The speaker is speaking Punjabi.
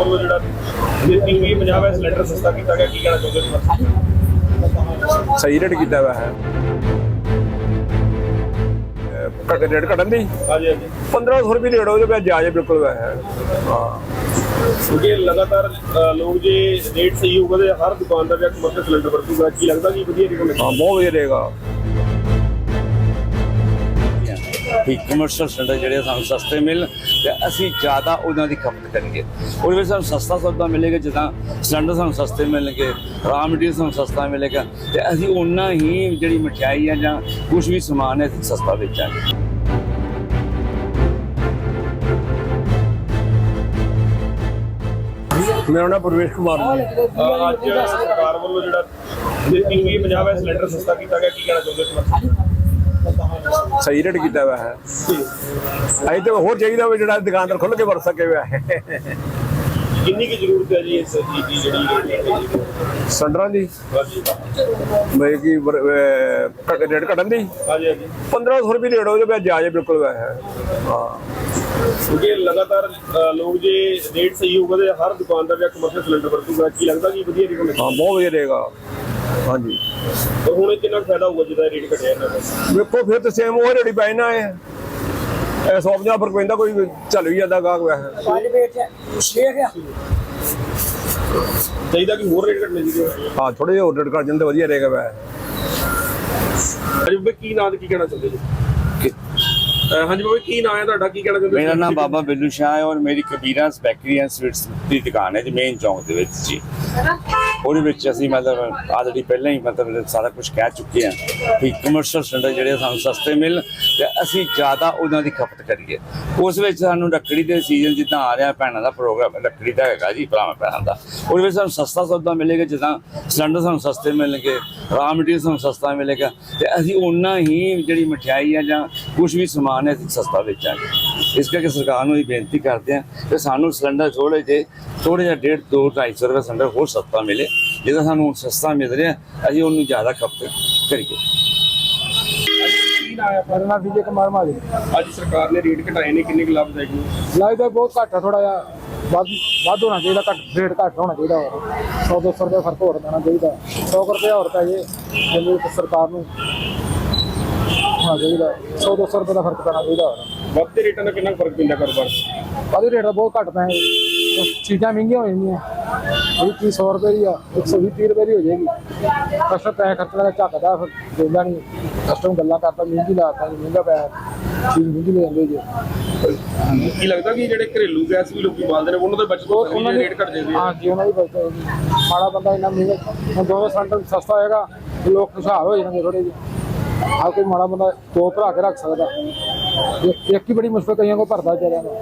ਉਹ ਜਿਹੜਾ ਦਿੱਤੀ ਹੋਈ ਪੰਜਾਬ ਹੈ ਸਿਲੰਡਰ ਸਸਤਾ ਕੀਤਾ ਗਿਆ ਕੀ ਕਹਿਣਾ ਚਾਹੁੰਦੇ ਹੋ ਸਹੀ ਰੇਟ ਕੀਤਾ ਹੋਇਆ ਹੈ। ਘੱਟ ਰੇਟ ਘਟਣ ਦੀ ਹਾਂਜੀ ਹਾਂਜੀ। 1500 ਰੁਪਏ ਰੇਟ ਉਹਦੇ ਵਿੱਚ ਜਾਇਜ਼ ਬਿਲਕੁਲ ਹੋਇਆ ਹੈ। ਹਾਂ। ਕਿਉਂਕਿ ਲਗਾਤਾਰ ਲੋਕ ਜੇ ਰੇਟ ਸਹੀ ਹੋਊਗਾ ਤੇ ਹਰ ਦੁਕਾਨਦਾਰ ਜਾਂ ਕਮਰਸ਼ੀਅਲ ਸਿਲੰਡਰ ਵਰਤੂਗਾ ਕੀ ਲੱਗਦਾ ਕਿ ਵਧੀਆ ਰੇਟ ਮਿਲੇਗਾ ਹਾਂ ਬਹੁਤ ਵਧੀਆ ਰਹੇਗਾ ਕਿ ਕਮਰਸ਼ੀਅਲ ਸਿਲੰਡਰ ਜਿਹੜੇ ਸਾਨੂੰ ਸਸਤੇ ਮਿਲ ਤੇ ਅਸੀਂ ਜ਼ਿਆਦਾ ਉਹਨਾਂ ਦੀ ਖਪਤ ਕਰੀਏ। ਉਹਦੇ ਵਿੱਚ ਸਾਨੂੰ ਸਸਤਾ ਸੌਦਾ ਮਿਲੇਗਾ ਜਿੱਦਾਂ ਸਿਲੰਡਰ ਸਾਨੂੰ ਸਸਤੇ ਮਿਲਣਗੇ ਰਾ ਮਟੀਰੀਅਲ ਸਾਨੂੰ ਸਸਤਾ ਮਿਲੇਗਾ ਤੇ ਅਸੀਂ ਉਹਨਾਂ ਹੀ ਜਿਹੜੀ ਮਠਿਆਈ ਆ ਜਾਂ ਕੁਝ ਵੀ ਸਮਾਨ ਹੈ ਅਸੀਂ ਸਸਤਾ ਵੇਚਾਂਗੇ। ਮੇਰਾ ਨਾਮ ਪ੍ਰਵੇਸ਼ ਕੁਮਾਰ ਅ, ਅੱਜ ਸਰਕਾਰ ਵੱਲੋਂ ਜਿਹੜਾ ਦਿੱਤੀ ਹੋਈ ਪੰਜਾਬ ਹੈ ਸਿਲੰਡਰ ਸਸਤਾ ਕੀਤਾ ਗਿਆ ਕੀ ਕਹਿਣਾ ਚਾਹੁੰਦੇ ਹੋ ਸਹੀ ਰੇਟ ਕੀਤਾ ਹੋਇਆ ਹੈ ਅਜੇ ਤੇ ਹੋਰ ਚਾਹੀਦਾ ਵੀ ਜਿਹੜਾ ਦੁਕਾਨਦਾਰ ਖੁੱਲ ਕੇ ਵਰਤ ਸਕੇ ਹੋਇਆ ਹੈ ਕਿੰਨੀ ਕੀ ਜ਼ਰੂਰਤ ਹੈ ਜੀ ਇਸ ਚੀਜ਼ ਦੀ ਜਿਹੜੀ ਸਿਲੰਡਰਾਂ ਦੀ। ਮੈਂ ਕੀ ਰੇਟ ਘਟਣ ਦੀ ਹਾਂਜੀ ਹਾਂਜੀ। 1500 ਰੁਪਏ ਰੇਟ ਉਹਦੇ ਵਿੱਚ ਜਾਇਜ਼ ਬਿਲਕੁਲ ਹੈ ਹਾਂ। ਕਿਉਂਕਿ ਲਗਾਤਾਰ ਲੋਕ ਜੇ ਰੇਟ ਸਹੀ ਹੋਊਗਾ ਤੇ ਹਰ ਦੁਕਾਨਦਾਰ ਜਾਂ ਕਮਰਸ਼ੀਅਲ ਸਿਲੰਡਰ ਵਰਤੂਗਾ ਕੀ ਲੱਗਦਾ ਕਿ ਵਧੀਆ ਰੇਟ ਮਿਲੇਗਾ ਹਾਂ ਬਹੁਤ ਵਧੀਆ ਰਹੇਗਾ ਹਾਂਜੀ। ਪਰ ਹੁਣ ਇਹ ਕਿੰਨਾ ਕੁ ਫਾਇਦਾ ਹੋਊਗਾ ਜਿਹਦਾ ਰੇਟ ਘਟਿਆ ਇਹਨਾਂ ਦਾ? ਵੇਖੋ ਫਿਰ ਤੇ ਸੇਮ ਉਹ ਰੇੜੀ ਪੈਣਾ ਹੈ ਇਹ ਸੌ ਪੰਜਾਹ ਫ਼ਰਕ ਪੈਂਦਾ ਕੋਈ ਚੱਲ ਵੀ ਜਾਂਦਾ ਗਾਹਕ ਵੈਸੇ। ਪੰਜ ਪੇਟ ਛੇ ਗਿਆ ਚਾਹੀਦਾ ਕਿ ਹੋਰ ਰੇਟ ਘਟਣੇ ਚਾਹੀਦੇ ਹਾਂ ਥੋੜੇ ਜਿਹਾ ਹੋਰ ਰੇਟ ਕਰ ਜਾਂਦੇ ਵਧੀਆ ਰਹੇਗਾ ਵੈਸੇ। ਹਾਂਜੀ ਬਾਬੇ ਕੀ ਨਾਂ ਤੇ ਕੀ ਕਹਿਣਾ ਚਾਹੁੰਦੇ ਜੀ? ਅਹ ਹਾਂਜੀ ਬਾਬੇ ਕੀ ਨਾਂ ਹੈ ਤੁਹਾਡਾ? ਕੀ ਕਹਿਣਾ ਚਾਹੁੰਦੇ ਮੇਰਾ ਨਾਮ ਬਾਬਾ ਬਿੱਲੂ ਸ਼ਾਹ ਹੈ ਔਰ ਮੇਰੀ ਕਬੀਰਾਸ ਬੈਕਰੀ ਐਂਡ ਸਵੀਟਸ ਦੀ ਦੁਕਾਨ ਹੈ ਜੀ ਮੇਨ ਚੌਂਕ ਦੇ ਵਿੱਚ ਜੀ। ਉਹਦੇ ਵਿੱਚ ਅਸੀਂ ਮਤਲਬ ਆਲਰੇਡੀ ਪਹਿਲਾਂ ਹੀ ਮਤਲਬ ਸਾਰਾ ਕੁਝ ਕਹਿ ਚੁੱਕੇ ਹਾਂ ਕਿ ਕਮਰਸ਼ੀਅਲ ਸਿਲੰਡਰ ਜਿਹੜੇ ਸਾਨੂੰ ਸਸਤੇ ਮਿਲ ਤੇ ਅਸੀਂ ਜ਼ਿਆਦਾ ਉਹਨਾਂ ਦੀ ਖਪਤ ਕਰੀਏ। ਉਸ ਵਿੱਚ ਸਾਨੂੰ ਲੱਕੜੀ ਦੇ ਸੀਜ਼ਨ ਜਿੱਦਾਂ ਆ ਰਿਹਾ ਭੈਣਾਂ ਦਾ ਪ੍ਰੋਗਰਾਮ ਰੱਖੜੀ ਦਾ ਹੈਗਾ ਜੀ, ਭਰਾਵਾਂ ਭੈਣਾਂ ਦਾ। ਉਹਦੇ ਵਿੱਚ ਸਾਨੂੰ ਸਸਤਾ ਸੌਦਾ ਮਿਲੇਗਾ ਜਿੱਦਾਂ ਸਿਲੰਡਰ ਸਾਨੂੰ ਸਸਤੇ ਮਿਲਣਗੇ ਰਾ ਮਟੀਰੀਅਲ ਸਾਨੂੰ ਸਸਤਾ ਮਿਲੇਗਾ ਤੇ ਅਸੀਂ ਉਹਨਾਂ ਹੀ ਜਿਹੜੀ ਮਠਿਆਈ ਆ ਜਾਂ ਕੁਝ ਵੀ ਸਮਾਨ ਹੈ ਅਸੀਂ ਸਸਤਾ ਵੇਚਾਂਗੇ। ਇਸ ਕਰਕੇ ਸਰਕਾਰ ਨੂੰ ਇਹ ਬੇਨਤੀ ਕਰਦੇ ਹਾਂ ਕਿ ਸਾਨੂੰ ਸਿਲੰਡਰ ਥੋੜੇ ਜੇ ਥੋੜੇ ਜਿਹਾ ਡੇਢ ਦੋ 250 ਰੁਪਏ ਸਿਲੰਡਰ ਹੋਰ ਸਸਤਾ ਮਿਲੇ ਜਿਹਦਾ ਸਾਨੂੰ ਸਸਤਾ ਮਿਲ ਰਿਹਾ ਅਸੀਂ ਉਹਨੂੰ ਜ਼ਿਆਦਾ ਖਪਤ ਕਰੀਏ? ਮੇਰਾ ਨਾਮ ਵਿਜੇ ਕੁਮਾਰ ਮਾਲੀ ਅੱਜ ਸਰਕਾਰ ਨੇ ਰੇਟ ਘਟਾਏ ਨੇ ਕਿੰਨੇ ਕੁ ਲਾਭਦਾਇਕ ਨੇ? ਲਾਈ ਦਾ ਬਹੁਤ ਘੱਟ ਆ ਥੋੜਾ ਜਿਹਾ ਵੱਧ ਵੱਧ ਹੋਣਾ ਚਾਹੀਦਾ ਘੱਟ ਰੇਟ ਘੱਟ ਹੋਣਾ ਚਾਹੀਦਾ ਹੋਰ। 100 200 ਰੁਪਏ ਫ਼ਰਕ ਹੋਰ ਦੇਣਾ ਚਾਹੀਦਾ। 100 ਰੁਪਏ ਹੋਰ ਪੈ ਜੇ ਜਿੰਨੀ ਕੁ ਸਰਕਾਰ ਨੂੰ ਹਾਂ ਚਾਹੀਦਾ। 100 200 ਰੁਪਏ ਦਾ ਫ਼ਰਕ ਪੈਣਾ ਚਾਹੀਦਾ। ਵੱਧਦੇ ਰੇਟਾਂ ਦਾ ਕਿੰਨਾ ਫ਼ਰਕ ਪੈਂਦਾ ਕਾਰੋਬਾਰ? ਆਦੀ ਰੇਟ ਦਾ ਬਹੁਤ ਘੱਟ ਪੈ ਚੀਜ਼ਾਂ ਮਹਿੰਗੀਆਂ ਹੋ ਜਾਂਦੀਆਂ। ਇਹ ਕੀ 100 ਰੁਪਏ ਦੀ ਆ। 120 ਰੁਪਏ ਦੀ ਹੋ ਜਾਏਗੀ। ਕਸਟਮਰ ਪੈਸੇ ਖਰਚਣ ਦਾ ਝੱਕਦਾ ਫਿਰ ਦਿੰਦਾ ਨਹੀਂ ਕਸਟਮਰ ਗੱਲਾਂ ਕਰਦਾ ਮਹਿੰਗੀ ਲਾਤਾ ਜੀ ਮਹਿੰਗਾ ਪੈਸਾ। ਚੀਜ਼ ਮਹਿੰਗੀ ਲੈ ਜਾਂਦੇ ਜੀ। ਕੀ ਲੱਗਦਾ ਕਿ ਜਿਹੜੇ ਘਰੇਲੂ ਗੈਸ ਵੀ ਲੋਕੀ ਬਾਲਦੇ ਨੇ ਉਹਨਾਂ ਦੇ ਬਚਤ ਹੋ ਉਹਨਾਂ ਦੀ ਰੇਟ ਘਟ ਜਾਂਦੇ ਆ। ਹਾਂਜੀ ਉਹਨਾਂ ਦੀ ਬਚਤ ਹੋਏਗੀ। ਮਾੜਾ ਬੰਦਾ ਇੰਨਾ ਮਹਿੰਗਾ ਹੁਣ ਦੋਵੇਂ ਸਿਲੰਡਰ ਸਸਤਾ ਹੋਏਗਾ ਲੋਕ ਖੁਸ਼ਹਾਲ ਹੋ ਜਾਣਗੇ ਥੋੜੇ ਜਿਹੇ। ਹਰ ਕੋਈ ਮਾੜਾ ਬੰਦਾ ਦੋ ਭਰਾ ਕੇ ਰੱਖ ਸਕਦਾ। ਇੱਕ ਹੀ ਬੜੀ ਮੁਸ਼ਕਲ ਕਈਆਂ ਕੋ ਭਰਦਾ ਵਿਚਾਰਿਆਂ ਨੂੰ।